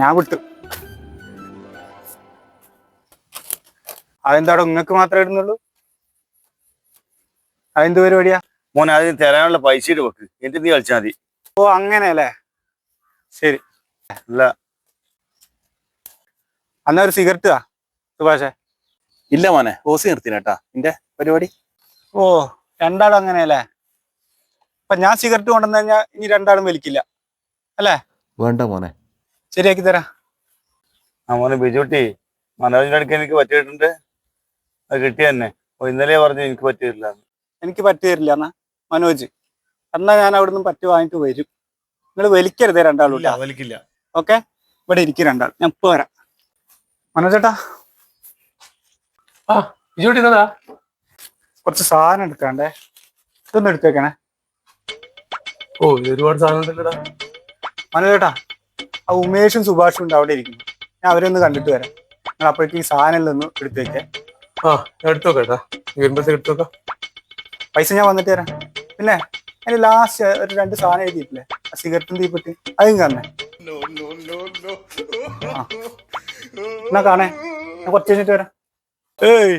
ഞാൻ വിട്ടു. അതെന്താടോ നിങ്ങൾക്ക് മാത്രമേ ഇടുന്നുള്ളൂ? അതെന്ത് പരിപാടിയാ? മോനെ അതിന് തരാനുള്ള പൈസ ഇട്ട് വെക്ക് എന്നിട്ട് നീ കളിച്ചാൽ മതി. ഓ അങ്ങനെയല്ലേ? ശരി. അല്ല അന്നാ ഒരു സിഗരറ്റ് ആ സുഭാഷേ. ഇല്ല മോനെ ഓസി നിർത്തിനേട്ടാ നിന്റെ പരിപാടി? ഓ രണ്ടാളും അങ്ങനെയല്ലേ? അപ്പൊ ഞാൻ സിഗരറ്റ് കൊണ്ടുവന്നു കഴിഞ്ഞാൽ ഇനി രണ്ടാളും വലിക്കില്ല. വേണ്ട മോനെ. ശരിയാക്കി തരാം. ആ മോനെ ബിജുട്ടി മനോജിന്റെ അടുക്ക എനിക്ക് പറ്റിയിട്ടുണ്ട്. അത് കിട്ടിയ തന്നെ ഇന്നലെ പറഞ്ഞു എനിക്ക് പറ്റിയില്ല എനിക്ക് പറ്റിയില്ല എന്നാ. മനോജ് എന്നാ ഞാൻ അവിടെ നിന്ന് പറ്റി വാങ്ങിട്ട് വരും. നിങ്ങൾ വലിക്കരുതേ രണ്ടാളും. ഇല്ല വലിക്കില്ല. ഓക്കെ? ഇവിടെ ഇരിക്കും രണ്ടാൾ ഞാൻ ഇപ്പൊ വരാം. മനോജേട്ടാ ആ ബിജുട്ടി എന്നതാ കുറച്ച് സാധനം എടുക്കാണ്ടേ. ഇതൊന്നും എടുത്തേക്കണേ. ഓ ഇത് ഒരുപാട് സാധനം ഉണ്ടല്ലോടാ. മനോജേട്ടാ ആ ഉമേഷും സുഭാഷും ഉണ്ട് അവിടെ ഇരിക്കുന്നു. ഞാൻ അവരെ ഒന്ന് കണ്ടിട്ട് വരാം. നിങ്ങൾ അപ്പോഴേക്കും ഈ സാധനം ഒന്ന് എടുത്തേക്കെ ആ ഞാൻ എടുത്തു വരുമ്പോഴത്തേക്ക് എടുത്തു നോക്കാം പൈസ ഞാൻ വന്നിട്ട് തരാം. പിന്നെ അതിന് ലാസ്റ്റ് ഒരു രണ്ട് സാധനം എഴുതിയിട്ടില്ലേ? ആ സിഗരറ്റും തീപ്പെട്ടി. അതും കാണേ ആ. എന്നാ കാണേ ഞാൻ കുറച്ച് കഴിഞ്ഞിട്ട് വരാം. ഏയ്